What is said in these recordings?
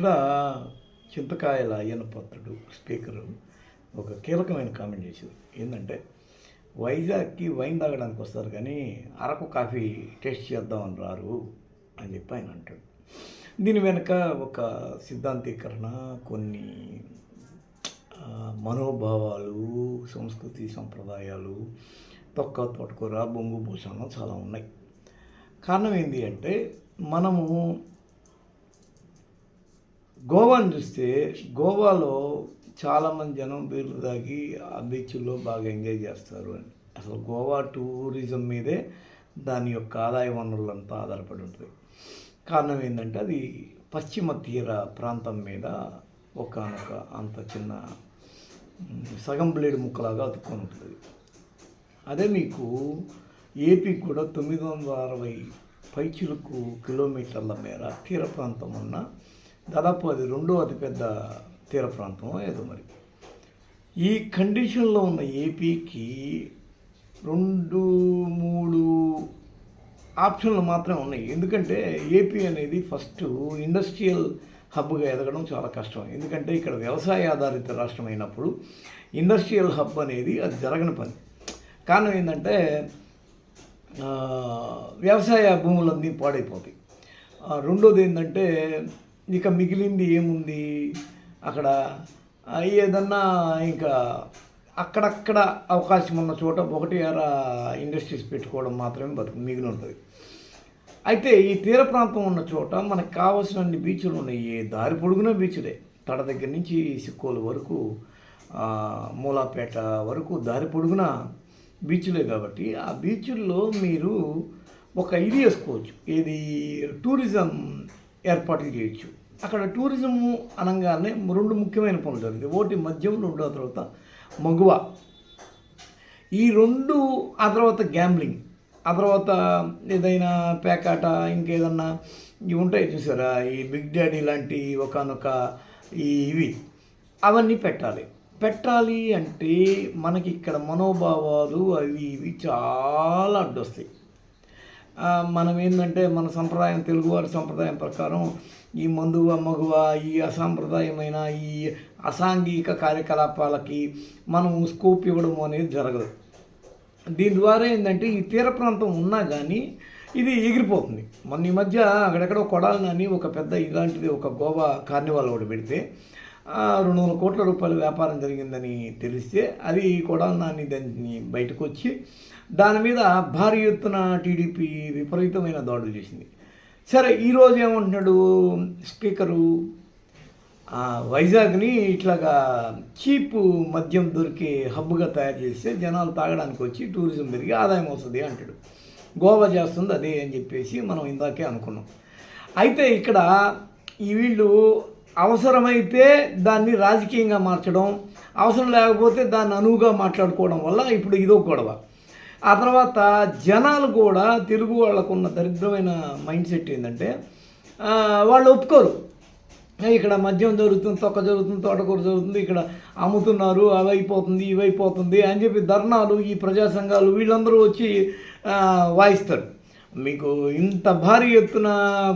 ఇక్కడ చింతకాయల అయ్యన పాత్రుడు స్పీకరు ఒక కీలకమైన కామెంట్ చేశారు. ఏంటంటే వైజాగ్కి వైన్ తాగడానికి వస్తారు కానీ అరకు కాఫీ టేస్ట్ చేద్దామని రారు అని చెప్పి ఆయన అంటాడు. దీని వెనుక ఒక సిద్ధాంతీకరణ కొన్ని మనోభావాలు సంస్కృతి సంప్రదాయాలు తొక్క తోటకూర బొంగు భూషణం చాలా ఉన్నాయి. కారణం ఏంటి అంటే మనము గోవాను చూస్తే గోవాలో చాలామంది జనం బీర్లు తాగి ఆ బీచ్లో బాగా ఎంజాయ్ చేస్తారు అని. అసలు గోవా టూరిజం మీదే దాని యొక్క ఆదాయ వనరులంతా ఆధారపడి ఉంటుంది. కారణం ఏంటంటే అది పశ్చిమ తీర ప్రాంతం మీద ఒకనొక అంత చిన్న సగం బ్లేడ్ ముక్కలాగా అతుక్కొని ఉంటుంది. అదే మీకు ఏపీ కూడా తొమ్మిది వందల అరవై పైచులకు కిలోమీటర్ల మేర తీర ప్రాంతం ఉన్న దాదాపు అది రెండో అతిపెద్ద తీర ప్రాంతం ఏదో మరి. ఈ కండిషన్లో ఉన్న ఏపీకి రెండు మూడు ఆప్షన్లు మాత్రమే ఉన్నాయి. ఎందుకంటే ఏపీ అనేది ఫస్ట్ ఇండస్ట్రియల్ హబ్గా ఎదగడం చాలా కష్టం. ఎందుకంటే ఇక్కడ వ్యవసాయ ఆధారిత రాష్ట్రం అయినప్పుడు ఇండస్ట్రియల్ హబ్ అనేది అది జరగని పని. కారణం ఏంటంటే వ్యవసాయ భూములన్నీ పాడైపోతాయి. రెండోది ఏంటంటే ఇక మిగిలింది ఏముంది? అక్కడ ఏదన్నా ఇంకా అక్కడక్కడ అవకాశం ఉన్న చోట ఒకటి అర ఇండస్ట్రీస్ పెట్టుకోవడం మాత్రమే బతుకు మిగిలి ఉంటుంది. అయితే ఈ తీర ప్రాంతం ఉన్న చోట మనకు కావాల్సినన్ని బీచ్లు ఉన్నాయి. దారి పొడుగున బీచ్లే. తడ దగ్గర నుంచి సిక్కోలు వరకు మూలాపేట వరకు దారి పొడుగున బీచ్లే కాబట్టి ఆ బీచ్ల్లో మీరు ఒక ఇది వేసుకోవచ్చు. ఏది? టూరిజం ఏర్పాట్లు చేయొచ్చు. అక్కడ టూరిజం అనగానే రెండు ముఖ్యమైన పనులు జరిగింది. ఒకటి మద్యం రెండో తర్వాత మగువ. ఈ రెండు ఆ తర్వాత గ్యాంబ్లింగ్ ఆ తర్వాత ఏదైనా పేకాట ఇంకేదన్నా ఇవి ఉంటాయి చూసారా? ఈ బిగ్ డాడీ లాంటి ఒకనొక ఈ ఇవి. అవన్నీ పెట్టాలి. పెట్టాలి అంటే మనకి ఇక్కడ మనోభావాలు అవి ఇవి చాలా అడ్డొస్తాయి. మనం ఏంటంటే మన సంప్రదాయం తెలుగువారి సంప్రదాయం ప్రకారం ఈ మందువ మగువ ఈ అసాంప్రదాయమైన ఈ అసాంఘిక కార్యకలాపాలకి మనం స్కోప్ ఇవ్వడం అనేది జరగదు. దీని ద్వారా ఏంటంటే ఈ తీర ప్రాంతం ఉన్నా కానీ ఇది ఎగిరిపోతుంది. మొన్న ఈ మధ్య అక్కడెక్కడో కొడాలని ఒక పెద్ద ఇలాంటిది ఒక గోవా కార్నివాల్ ఒకటి పెడితే రెండు వందల కోట్ల రూపాయల వ్యాపారం జరిగిందని తెలిస్తే అది కూడా నాని దాన్ని బయటకు వచ్చి దాని మీద భారీ ఎత్తున టీడీపీ విపరీతమైన దాడులు చేసింది. సరే ఈరోజు ఏమంటున్నాడు స్పీకరు? వైజాగ్ని ఇట్లాగా చీప్ మద్యం దొరికే హబ్గా తయారు చేస్తే జనాలు తాగడానికి వచ్చి టూరిజం పెరిగి ఆదాయం వస్తుంది అంటాడు. గోవా చేస్తుంది అదే అని చెప్పేసి మనం ఇందాకే అనుకున్నాం. అయితే ఇక్కడ ఈ వీళ్ళు అవసరమైతే దాన్ని రాజకీయంగా మార్చడం అవసరం లేకపోతే దాన్ని అనువుగా మాట్లాడుకోవడం వల్ల ఇప్పుడు ఇదో గొడవ. ఆ తర్వాత జనాలు కూడా తెలుగు వాళ్ళకు ఉన్న దరిద్రమైన మైండ్ సెట్ ఏంటంటే వాళ్ళు ఒప్పుకోరు. ఇక్కడ మద్యం జరుగుతుంది తొక్క జరుగుతుంది తోటకూర జరుగుతుంది ఇక్కడ అమ్ముతున్నారు అవి అయిపోతుంది ఇవి అయిపోతుంది అని చెప్పి ధర్నాలు ఈ ప్రజా సంఘాలు వీళ్ళందరూ వచ్చి వాయిస్తారు. మీకు ఇంత భారీ ఎత్తున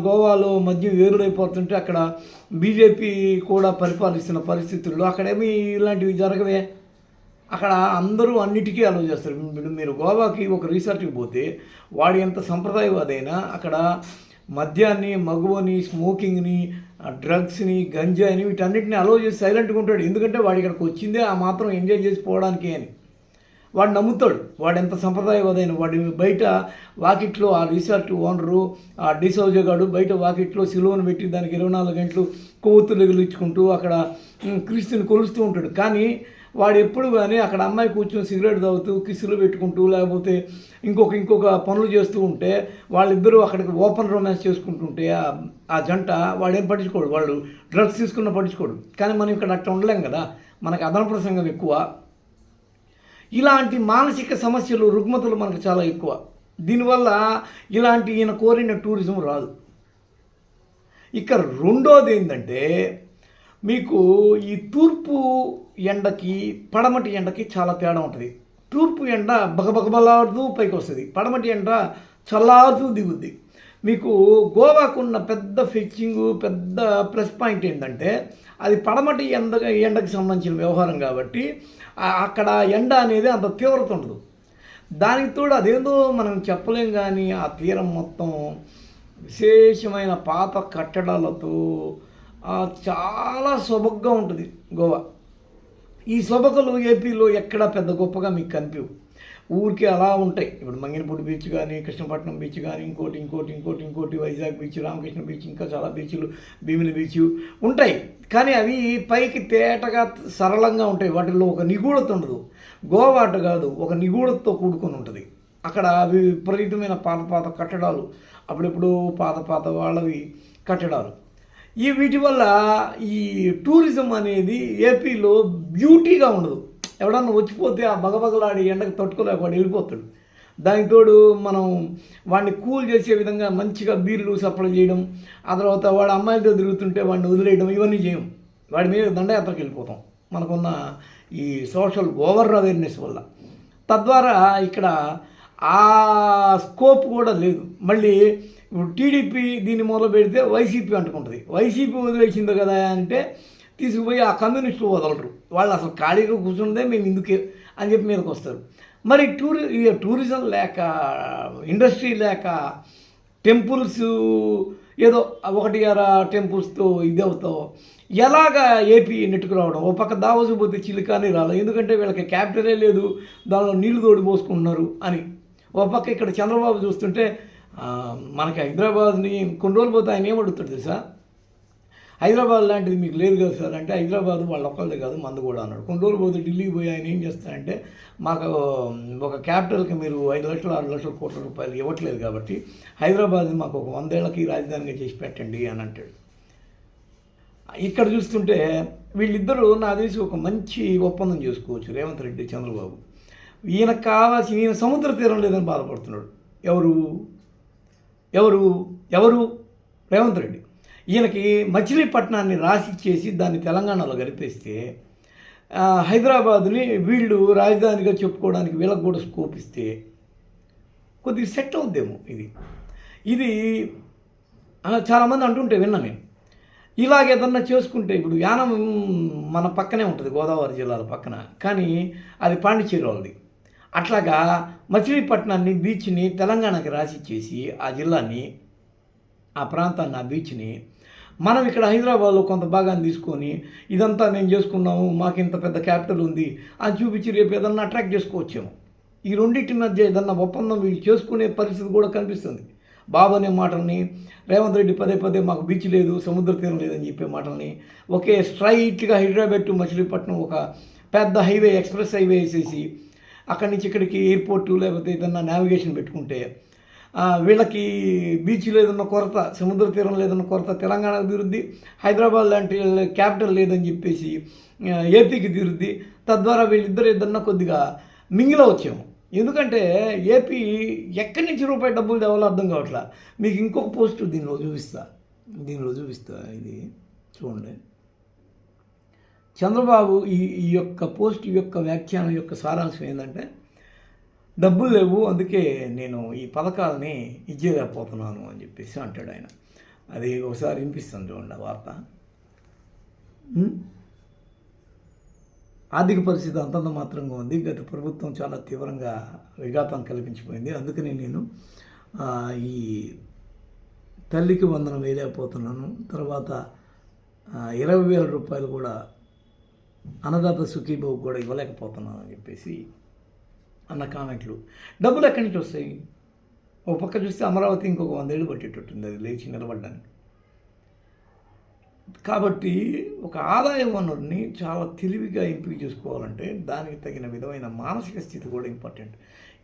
గోవాలో మద్యం వేరుడైపోతుంటే అక్కడ బీజేపీ కూడా పరిపాలిస్తున్న పరిస్థితుల్లో అక్కడేమీ ఇలాంటివి జరగవే. అక్కడ అందరూ అన్నిటికీ అలౌ చేస్తారు. మీరు మీరు గోవాకి ఒక రీసెర్చ్కి పోతే వాడి ఎంత సంప్రదాయవాదైనా అక్కడ మద్యాన్ని మగువని స్మోకింగ్ని డ్రగ్స్ని గంజాయిని వీటన్నిటిని అలౌ చేసి సైలెంట్గా ఉంటాడు. ఎందుకంటే వాడు ఇక్కడికి వచ్చిందే ఆ మాత్రం ఎంజాయ్ చేసి పోవడానికి అని. వాడు నమ్ముతాడు. వాడు ఎంత సంప్రదాయవాదైన వాడు బయట వాకిట్లో ఆ రిసార్ట్ ఓనరు ఆ డిసౌజ గాడు బయట వాకిట్లో సిలువను పెట్టి దానికి ఇరవై నాలుగు గంటలు కొవ్వొత్తులు ఎగిలించుకుంటూ అక్కడ క్రీస్తుని కొలుస్తూ ఉంటాడు. కానీ వాడు ఎప్పుడు కానీ అక్కడ అమ్మాయి కూర్చొని సిగరెట్ తాగుతూ కిసులు పెట్టుకుంటూ లేకపోతే ఇంకొక ఇంకొక పనులు చేస్తూ ఉంటే వాళ్ళిద్దరూ అక్కడికి ఓపెన్ రొమాన్స్ చేసుకుంటుంటే ఆ- ఆ జంట వాడేం పట్టించుకోడు. వాళ్ళు డ్రగ్స్ తీసుకున్న పట్టించుకోడు. కానీ మనం ఇక్కడ అట్లా ఉండలేం కదా. మనకు అదన ప్రసంగం ఎక్కువ. ఇలాంటి మానసిక సమస్యలు రుగ్మతలు మనకు చాలా ఎక్కువ. దీనివల్ల ఇలాంటి ఈయన కోరిన టూరిజం రాదు. ఇక రెండోది ఏంటంటే మీకు ఈ తూర్పు ఎండకి పడమటి ఎండకి చాలా తేడా ఉంటుంది. తూర్పు ఎండ బగబగబలాడుతూ పైకి వస్తుంది. పడమటి ఎండ చల్లారుతూ దిగుద్ది. మీకు గోవాకున్న పెద్ద ఫిచ్చింగ్ పెద్ద ప్లస్ పాయింట్ ఏంటంటే అది పడమటి ఎండ ఎండకు సంబంధించిన వ్యవహారం కాబట్టి అక్కడ ఎండ అనేది అంత తీవ్రత ఉండదు. దానికి తోడు అదేందో మనం చెప్పలేం కానీ ఆ తీరం మొత్తం విశేషమైన పాత కట్టడాలతో చాలా సొబగ్గా ఉంటుంది గోవా. ఈ సొబకలు ఏపీలో ఎక్కడా పెద్ద గొప్పగా మీకు కనిపించవు ఊరికే అలా ఉంటాయి. ఇప్పుడు మంగినపూడి బీచ్ కానీ కృష్ణపట్నం బీచ్ కానీ ఇంకోటి ఇంకోటి ఇంకోటి ఇంకోటి వైజాగ్ బీచ్ రామకృష్ణ బీచ్ ఇంకా చాలా బీచ్లు భీమిలి బీచ్ ఉంటాయి. కానీ అవి పైకి తేటగా సరళంగా ఉంటాయి. వాటిల్లో ఒక నిగూఢత ఉండదు. గోవా అటు కాదు ఒక నిగూఢతతో కూడుకొని ఉంటుంది. అక్కడ అవి విపరీతమైన పాత పాత కట్టడాలు అప్పుడెప్పుడు పాత పాత వాళ్ళవి కట్టడాలు. ఈ వీటి వల్ల ఈ టూరిజం అనేది ఏపీలో బ్యూటీగా ఉండదు. ఎవడన్నా వచ్చిపోతే ఆ బగబగలాడి ఎండకు తట్టుకోలేక వాడు వెళ్ళిపోతాడు దానికి తోడు మనం వాడిని కూల్ చేసే విధంగా మంచిగా బీర్లు సప్లై చేయడం ఆ తర్వాత వాడు అమ్మాయిలతో తిరుగుతుంటే వాడిని వదిలేయడం ఇవన్నీ చేయం. వాడి మీద దండయాత్రకు వెళ్ళిపోతాం. మనకున్న ఈ సోషల్ ఓవర్ అవేర్నెస్ వల్ల. తద్వారా ఇక్కడ ఆ స్కోప్ కూడా లేదు. మళ్ళీ ఇప్పుడు టీడీపీ దీన్ని మొదలు పెడితే వైసీపీ అంటుకుంటుంది. వైసీపీ వదిలేసింది కదా అంటే తీసుకుపోయి ఆ కమ్యూనిస్టులు వదలరు. వాళ్ళు అసలు ఖాళీగా కూర్చున్నదే మేము ఇందుకే అని చెప్పి మీదకి వస్తారు. మరి టూరి టూరిజం లేక ఇండస్ట్రీ లేక టెంపుల్స్ ఏదో ఒకటి అర టెంపుల్స్తో ఇది అవుతావు ఎలాగా ఏపీ నెట్టుకు రావడం? ఓ పక్క దావోసు పోతే చిలికాని రాలేదు ఎందుకంటే వీళ్ళకి క్యాపిటలే లేదు దానిలో నీళ్ళు తోడు పోసుకుంటున్నారు అని. ఓ పక్క ఇక్కడ చంద్రబాబు చూస్తుంటే మనకి హైదరాబాద్ని కొన్ని రోజులు పోతే ఆయన ఏమడుగుతాడు తెలుసా? హైదరాబాద్ లాంటిది మీకు లేదు కదా సార్ అంటే హైదరాబాద్ వాళ్ళ ఒక్కళ్ళది కాదు మందు కూడా అన్నాడు. కొన్ని రోజులు పోతే ఢిల్లీకి పోయి ఆయన ఏం చేస్తారంటే మాకు ఒక క్యాపిటల్కి మీరు ఐదు లక్షలు ఆరు లక్షల కోట్ల రూపాయలు ఇవ్వట్లేదు కాబట్టి హైదరాబాద్ మాకు ఒక వందేళ్ళకి రాజధానిగా చేసి పెట్టండి అని అంటాడు. ఇక్కడ చూస్తుంటే వీళ్ళిద్దరూ నా తెలిసి ఒక మంచి ఒప్పందం చేసుకోవచ్చు రేవంత్ రెడ్డి చంద్రబాబు. ఈయనకు కావాల్సిన ఈయన సముద్ర తీరం లేదని బాధపడుతున్నాడు. ఎవరు? ఎవరు? ఎవరు? రేవంత్ రెడ్డి. ఈయనకి మచిలీపట్నాన్ని రాసిచ్చేసి దాన్ని తెలంగాణలో కలిపేస్తే హైదరాబాదుని హైదరాబాద్ని వీళ్ళు రాజధానిగా చెప్పుకోవడానికి వీళ్ళకి కూడా స్కోప్ ఇస్తే కొద్దిగా సెట్ అవుద్దేమో ఇది. ఇది చాలామంది అంటుంటే విన్నా నేను. ఇలాగ ఏదన్నా చేసుకుంటే ఇప్పుడు యానం మన పక్కనే ఉంటుంది గోదావరి జిల్లాల పక్కన. కానీ అది పాండిచేరి వాళ్ళది. అట్లాగా మచిలీపట్నాన్ని బీచ్ని తెలంగాణకి రాసిచ్చేసి ఆ జిల్లాని ఆ ప్రాంతాన్ని ఆ బీచ్ని మనం ఇక్కడ హైదరాబాద్లో కొంత భాగాన్ని తీసుకొని ఇదంతా మేము చేసుకున్నాము మాకు ఇంత పెద్ద క్యాపిటల్ ఉంది అని చూపించి రేపు ఏదన్నా అట్రాక్ట్ చేసుకోవచ్చేమో. ఈ రెండింటి మధ్య ఏదన్నా ఒప్పందం వీళ్ళు చేసుకునే పరిస్థితి కూడా కనిపిస్తుంది. బాబు అనే మాటల్ని రేవంత్ రెడ్డి పదే పదే మాకు బీచ్ లేదు సముద్ర తీరం లేదని చెప్పే మాటల్ని ఒకే స్ట్రైట్గా హైదరాబాద్ టు మచిలీపట్నం ఒక పెద్ద హైవే ఎక్స్ప్రెస్ హైవే వేసేసి అక్కడి నుంచి ఇక్కడికి ఎయిర్పోర్టు లేకపోతే ఏదన్నా నావిగేషన్ పెట్టుకుంటే వీళ్ళకి బీచ్ లేదన్న కొరత సముద్ర తీరం లేదన్న కొరత తెలంగాణ అభివృద్ధి హైదరాబాద్ లాంటి క్యాపిటల్ లేదని చెప్పేసి ఏపీకి తీరుద్ది. తద్వారా వీళ్ళిద్దరు ఏదన్నా కొద్దిగా మింగిలవచ్చేమో ఎందుకంటే ఏపీ ఎక్కడి నుంచి రూపాయి డబ్బులు తేవాలో అర్థం కావట్లా. మీకు ఇంకొక పోస్ట్ దీనిలో చూపిస్తా. దీనిలో చూపిస్తా ఇది. చూడండి. చంద్రబాబు ఈ ఈ యొక్క పోస్ట్ యొక్క వ్యాఖ్యానం యొక్క సారాంశం ఏంటంటే డబ్బులు లేవు అందుకే నేను ఈ పథకాలని ఇచ్చేయలేకపోతున్నాను అని చెప్పేసి అంటాడు ఆయన. అది ఒకసారి వినిపిస్తాను చూడండి ఆ వార్త. ఆర్థిక పరిస్థితి అంతంత మాత్రంగా ఉంది. గత ప్రభుత్వం చాలా తీవ్రంగా విఘాతం కల్పించిపోయింది. అందుకని నేను ఈ తల్లికి వందనం వేయలేకపోతున్నాను. తర్వాత ఇరవై వేల రూపాయలు కూడా అన్నదాత సుఖీబాబు కూడా ఇవ్వలేకపోతున్నాను అని చెప్పేసి అన్న కామెంట్లు. డబ్బులు ఎక్కడి నుంచి వస్తాయి? ఒక పక్క చూస్తే అమరావతి ఇంకొక వందేళ్ళు పట్టేటట్టుంది అది లేచి నిలబడడానికి. కాబట్టి ఒక ఆదాయ వనరుని చాలా తెలివిగా ఎంపిక చేసుకోవాలంటే దానికి తగిన విధమైన మానసిక స్థితి కూడా ఇంపార్టెంట్.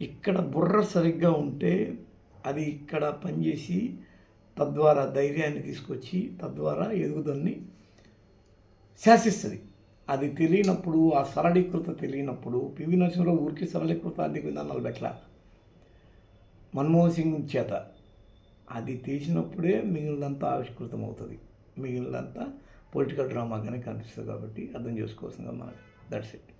ఇక్కడ బుర్ర సరిగ్గా ఉంటే అది ఇక్కడ పనిచేసి తద్వారా ధైర్యాన్ని తీసుకొచ్చి తద్వారా ఎదుగుదలని శాసిస్తుంది. అది తెలియనప్పుడు ఆ సరళీకృత తెలియనప్పుడు పివి నరసింహరావు ఊరికి సరళీకృత ఆర్థిక విధానాలు మన్మోహన్ సింగ్ చేత. అది తీసినప్పుడే మిగిలినంతా ఆవిష్కృతం అవుతుంది మిగిలినంతా పొలిటికల్ డ్రామాగానే కనిపిస్తుంది కాబట్టి అర్థం చేసుకోవాల్సిందిగా మనకి. That's it